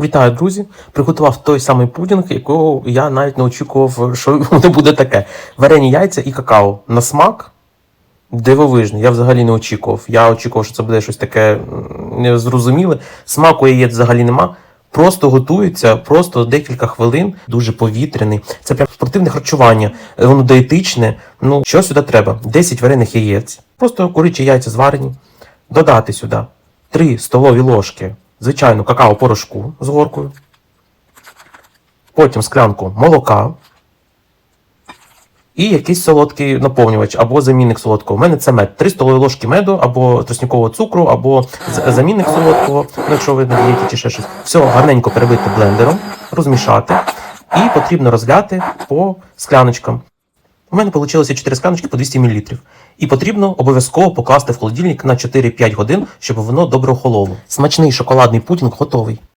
Вітаю, друзі! Приготував той самий пудінг, якого я навіть не очікував, що воно буде таке. Варені яйця і какао. На смак дивовижний. Я взагалі не очікував. Я очікував, що це буде щось таке незрозуміле. Смаку яєць взагалі нема. Просто готується, просто декілька хвилин, дуже повітряний. Це прям спортивне харчування, е, воно диетичне. Ну, що сюди треба? 10 варених яєць, просто курячі яйця зварені. Додати сюди 3 столові ложки звичайну какао-порошку з горкою. Потім склянку молока. І якийсь солодкий наповнювач або замінник солодкого. У мене це мед. 3 столові ложки меду, або тростникового цукру, або замінник солодкого, ну, якщо ви на дієті чи ще щось. Все гарненько перебити блендером, розмішати. І потрібно розляти по скляночкам. У мене вийшло 4 скляночки по 200 мл. І потрібно обов'язково покласти в холодильник на 4-5 годин, щоб воно добре охололо. Смачний шоколадний пудінг готовий.